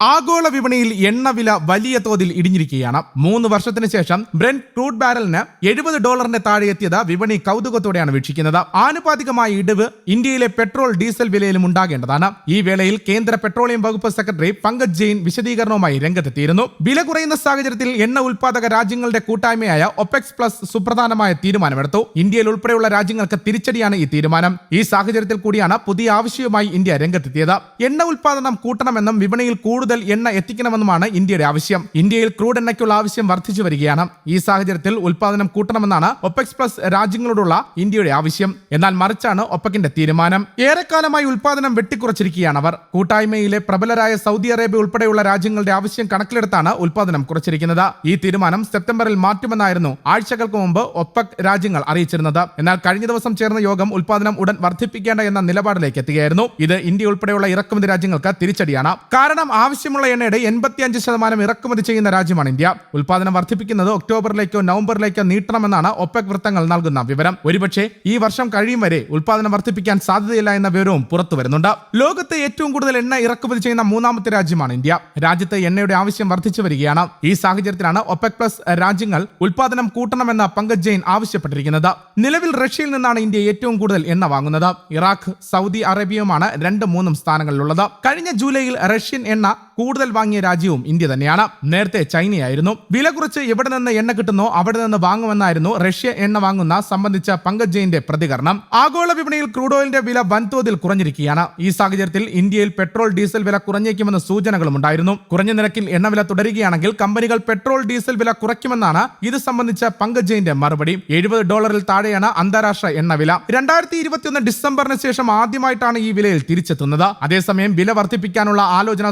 ആഗോള വിപണിയിൽ എണ്ണവില വലിയ തോതിൽ ഇടിഞ്ഞിരിക്കുകയാണ്. മൂന്ന് വർഷത്തിന് ശേഷം ബ്രെൻ ക്രൂഡ് ബാരലിന് എഴുപത് ഡോളറിന്റെ താഴെ എത്തിയത് വിപണി കൗതുകത്തോടെയാണ് വീക്ഷിക്കുന്നത്. ആനുപാതികമായ ഇടിവ് ഇന്ത്യയിലെ പെട്രോൾ ഡീസൽ വിലയിലും ഉണ്ടാകേണ്ടതാണ്. ഈ വേളയിൽ കേന്ദ്ര പെട്രോളിയം വകുപ്പ് സെക്രട്ടറി പങ്കജ് ജെയിൻ വിശദീകരണവുമായി രംഗത്തെത്തിയിരുന്നു. വില കുറയുന്ന സാഹചര്യത്തിൽ എണ്ണ ഉൽപാദക രാജ്യങ്ങളുടെ കൂട്ടായ്മയായ ഒപെക്സ് പ്ലസ് സുപ്രധാനമായ തീരുമാനമെടുത്തു. ഇന്ത്യയിൽ ഉൾപ്പെടെയുള്ള രാജ്യങ്ങൾക്ക് തിരിച്ചടിയാണ് ഈ തീരുമാനം. ഈ സാഹചര്യത്തിൽ കൂടിയാണ് പുതിയ ആവശ്യവുമായി ഇന്ത്യ രംഗത്തെത്തിയത്. എണ്ണ ഉൽപാദനം കൂട്ടണമെന്നും വിപണിയിൽ കൂടുതൽ എണ്ണ എത്തിക്കണമെന്നുമാണ് ഇന്ത്യയുടെ ആവശ്യം. ഇന്ത്യയിൽ ക്രൂഡ് എണ്ണയ്ക്കുള്ള ആവശ്യം വർദ്ധിച്ചു വരികയാണ്. ഈ സാഹചര്യത്തിൽ ഉൽപാദനം കൂട്ടണമെന്നാണ് ഒപ്പെക്സ് പ്ലസ് രാജ്യങ്ങളോടുള്ള ഇന്ത്യയുടെ ആവശ്യം. എന്നാൽ മറിച്ചാണ് ഒപ്പക്കിന്റെ തീരുമാനം. ഏറെക്കാലമായി ഉൽപാദനം വെട്ടിക്കുറച്ചിരിക്കുകയാണ് അവർ. കൂട്ടായ്മയിലെ പ്രബലരായ സൗദി അറേബ്യ ഉൾപ്പെടെയുള്ള രാജ്യങ്ങളുടെ ആവശ്യം കണക്കിലെടുത്താണ് ഉൽപാദനം കുറച്ചിരിക്കുന്നത്. ഈ തീരുമാനം സെപ്റ്റംബറിൽ മാറ്റുമെന്നായിരുന്നു ആഴ്ചകൾക്ക് മുമ്പ് ഒപ്പക് രാജ്യങ്ങൾ അറിയിച്ചിരുന്നത്. എന്നാൽ കഴിഞ്ഞ ദിവസം ചേർന്ന യോഗം ഉൽപാദനം ഉടൻ വർദ്ധിപ്പിക്കേണ്ട എന്ന നിലപാടിലേക്ക് എത്തുകയായിരുന്നു. ഇത് ഇന്ത്യ ഉൾപ്പെടെയുള്ള ഇറക്കുമതി രാജ്യങ്ങൾക്ക് തിരിച്ചടിയാണ്. കാരണം ആവശ്യമുള്ള എണ്ണയുടെ എൺപത്തിയഞ്ച് ശതമാനം ഇറക്കുമതി ചെയ്യുന്ന രാജ്യമാണ് ഇന്ത്യ. ഉൽപാദനം വർദ്ധിപ്പിക്കുന്നത് ഒക്ടോബറിലേക്കോ നവംബറിലേക്കോ നീട്ടണമെന്നാണ് ഒപെക് വൃത്തങ്ങൾ നൽകുന്ന വിവരം. ഒരുപക്ഷെ ഈ വർഷം കഴിയും വരെ ഉൽപാദനം വർദ്ധിപ്പിക്കാൻ സാധ്യതയില്ല എന്ന വിവരവും പുറത്തു വരുന്നുണ്ട്. ലോകത്തെ ഏറ്റവും കൂടുതൽ എണ്ണ ഇറക്കുമതി ചെയ്യുന്ന മൂന്നാമത്തെ രാജ്യമാണ് ഇന്ത്യ. രാജ്യത്തെ എണ്ണയുടെ ആവശ്യം വർദ്ധിച്ചു വരികയാണ്. ഈ സാഹചര്യത്തിലാണ് ഒപെക് പ്ലസ് രാജ്യങ്ങൾ ഉൽപാദനം കൂട്ടണമെന്ന് പങ്കജ് ജെയിൻ ആവശ്യപ്പെട്ടിരിക്കുന്നത്. നിലവിൽ റഷ്യയിൽ നിന്നാണ് ഇന്ത്യ ഏറ്റവും കൂടുതൽ എണ്ണ വാങ്ങുന്നത്. ഇറാഖ് സൗദി അറേബ്യയുമാണ് രണ്ട് മൂന്നും സ്ഥാനങ്ങളിലുള്ളത്. കഴിഞ്ഞ ജൂലൈയിൽ റഷ്യൻ എണ്ണ കൂടുതൽ വാങ്ങിയ രാജ്യവും ഇന്ത്യ തന്നെയാണ്. നേരത്തെ ചൈനയായിരുന്നു. വില കുറച്ച് എവിടെ നിന്ന് എണ്ണ കിട്ടുന്നോ അവിടെ നിന്ന് വാങ്ങുമെന്നായിരുന്നു റഷ്യ എണ്ണ വാങ്ങുന്ന സംബന്ധിച്ച പങ്കജ് ജയിന്റെ പ്രതികരണം. ആഗോള വിപണിയിൽ ക്രൂഡ് ഓയിലിന്റെ വില വൻതോതിൽ കുറഞ്ഞിരിക്കുകയാണ്. ഈ സാഹചര്യത്തിൽ ഇന്ത്യയിൽ പെട്രോൾ ഡീസൽ വില കുറഞ്ഞേക്കുമെന്ന സൂചനകളും ഉണ്ടായിരുന്നു. കുറഞ്ഞ നിരക്കിൽ എണ്ണവില തുടരുകയാണെങ്കിൽ കമ്പനികൾ പെട്രോൾ ഡീസൽ വില കുറയ്ക്കുമെന്നാണ് ഇത് സംബന്ധിച്ച പങ്കജ് ജയിന്റെ മറുപടി. എഴുപത് ഡോളറിൽ താഴെയാണ് അന്താരാഷ്ട്ര എണ്ണവില രണ്ടായിരത്തി ഇരുപത്തിയൊന്ന് ഡിസംബറിന് ശേഷം ആദ്യമായിട്ടാണ് ഈ വിലയിൽ തിരിച്ചെത്തുന്നത്. അതേസമയം വില വർദ്ധിപ്പിക്കാനുള്ള ആലോചന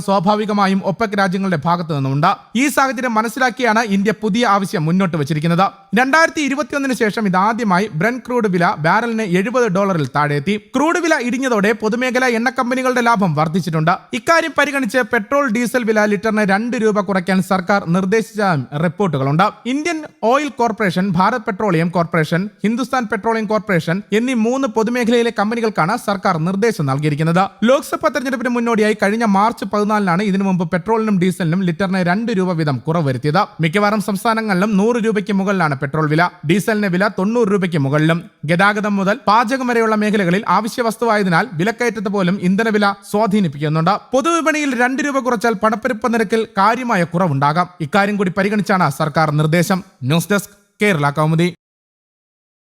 സ്വാഭാവികമായും ഒപ്പക് രാജ്യങ്ങളുടെ ഭാഗത്തു നിന്നുമുണ്ട്. ഈ സാഹചര്യം മനസ്സിലാക്കിയാണ് ഇന്ത്യ പുതിയ ആവശ്യം മുന്നോട്ട് വച്ചിരിക്കുന്നത്. രണ്ടായിരത്തി ഇരുപത്തിയൊന്നിന് ശേഷം ഇതാദ്യമായി ബ്രൻ ക്രൂഡ് വില ബാരലിന് എഴുപത് ഡോളറിൽ താഴെത്തി ക്രൂഡ് വില ഇടിഞ്ഞതോടെ പൊതുമേഖലാ എണ്ണ കമ്പനികളുടെ ലാഭം വർദ്ധിച്ചിട്ടുണ്ട്. ഇക്കാര്യം പരിഗണിച്ച് പെട്രോൾ ഡീസൽ വില ലിറ്ററിന് രണ്ട് രൂപ കുറയ്ക്കാൻ സർക്കാർ നിർദ്ദേശിച്ച റിപ്പോർട്ടുകളുണ്ട്. Indian oil corporation Bharat petroleum corporation Hindustan petroleum corporation എന്നീ മൂന്ന് പൊതുമേഖലയിലെ കമ്പനികൾക്കാണ് സർക്കാർ നിർദ്ദേശം നൽകിയിരിക്കുന്നത്. ലോക്സഭാ തെരഞ്ഞെടുപ്പിന് മുന്നോടിയായി കഴിഞ്ഞ മാർച്ച് പതിനാലിനാണ് ഇതിനു മുമ്പ് പെട്രോളിനും ഡീസലിനും ലിറ്ററിന് രണ്ട് രൂപ വീതം കുറവ് വരുത്തിയത്. മിക്കവാറും സംസ്ഥാനങ്ങളിലും നൂറ് രൂപയ്ക്ക് മുകളിലാണ് പെട്രോൾ വില. ഡീസലിന് വില തൊണ്ണൂറ് രൂപയ്ക്ക് മുകളിലും. ഗതാഗതം മുതൽ പാചകം വരെയുള്ള മേഖലകളിൽ ആവശ്യ വസ്തുവായതിനാൽ വിലക്കയറ്റത്ത് പോലും ഇന്ധനവില സ്വാധീനിപ്പിക്കുന്നുണ്ട്. പൊതുവിപണിയിൽ രണ്ട് രൂപ കുറച്ചാൽ പണപ്പെരുപ്പ നിരക്കിൽ കാര്യമായ കുറവുണ്ടാകാം. ഇക്കാര്യം കൂടി പരിഗണിച്ചാണ് സർക്കാർ നിർദ്ദേശം. News desk Kerala Kaumudi.